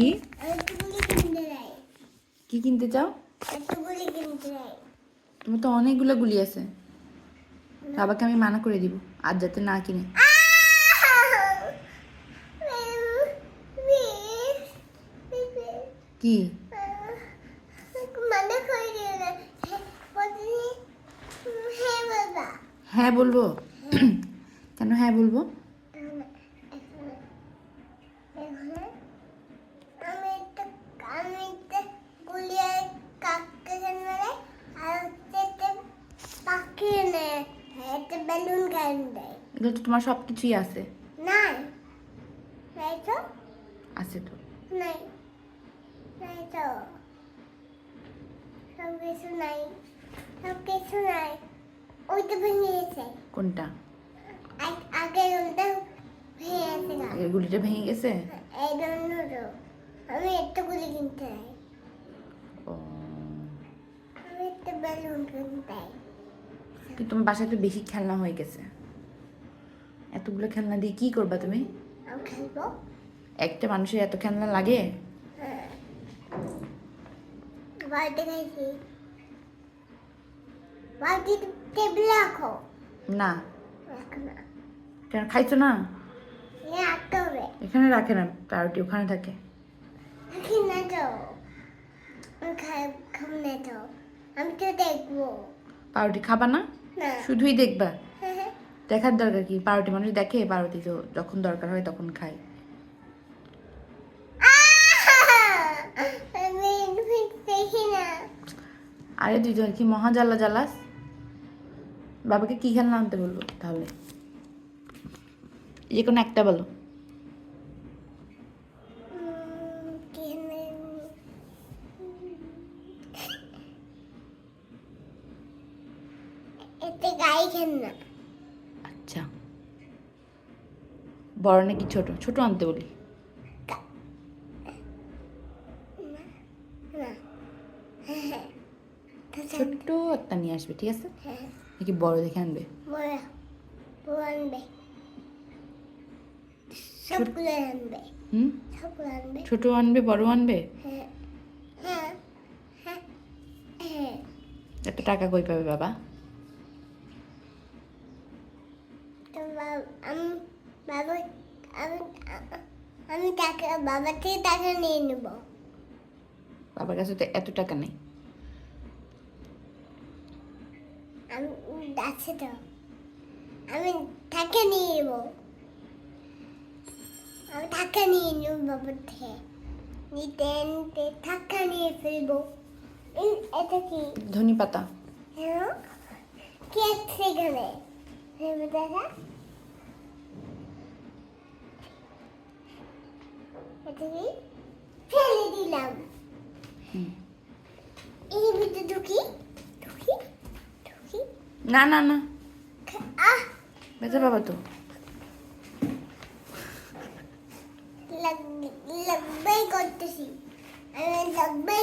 কি? কিনতে কি কিনতে চাও? তোমার তো অনেকগুলো গুলি আছে। বাবাকে আমি মানা করে দিব, আর যাতে না কিনে। কি? হ্যাঁ বলব। কেন হ্যাঁ বলব আমি একটা আমি একটা গুলিয়ে কাককে জানলে আর হচ্ছে একটা পাখি এনে একটা বেলুন দেয় এগুলো তো তোমার সব কিছুই আছে। নাই। নাই তো? আছে তো। নাই। নাই তো? সব কিছু নাই। সব কিছু নাই ওইটা ভেঙে গেছে। কোনটা? আগ- ওটা ভেঙে গেছে গুলিটা ভেঙে গেছে? এই জন্য আমি গুলি কিনতে চাই। আমি একটা বেলুন কিনতে চাই। কিন্তু তোমার বাসায় তো বেশি খেলনা হয়ে গেছে? এতগুলো খেলনা দিয়ে কি করবা তুমি? খেলব। একটা মানুষের এত খেলনা লাগে? হ্যাঁ। না। রাখো না। কেন খাইছো না? এখানে রাখে না প্রায়োরিটি ওখানে থাকে। পাউরুটি খাবা না? শুধুই দেখবা। হ্যাঁ দেখার দরকার কি? পাউরুটি মানুষ দেখে পাউরুটি তো যখন দরকার হয় তখন খায়। আরে তুই তো কি মহা জ্বালা জ্বালাস? বাবাকে কি খেলনা আনতে বলব তাহলে? যে কোনো একটা বলো। এতে গাই খেন না আচ্ছা। বড় নাকি ছোট? ছোট আনতে বলি। ছোট্ট একটা নিয়ে আসবে ঠিক আছে? হ্যাঁ। নাকি বড় দেখে আনবে? আনবে। আনবে। হুম? ছোট আনবে বড় আনবে? হ্যাঁ। হ্যাঁ। এত টাকা কই পাবে বাবা? তো আমি বাবা আমি আমি টাকা বাবা থেকে টাকা নিয়ে নেব। বাবার কাছে তো এত টাকা নেই। আমি আছে তো আমি টাকা নিয়ে নেব। আমি টাকা নিয়ে নেব বাবার থেকে। নিতে নিতে টাকা নিয়ে ফেলব। এটা কি? ধনী পাতা হ্যাঁ? কি আছে এখানে? ভেবে দেখা ফেলে দিলাম এই ভিতরে ঢুকি ঢুকি ঢুকি না না না। আহ বেজা বাবা তো। লাগ লাগবে করতেছি। আমি লাগবে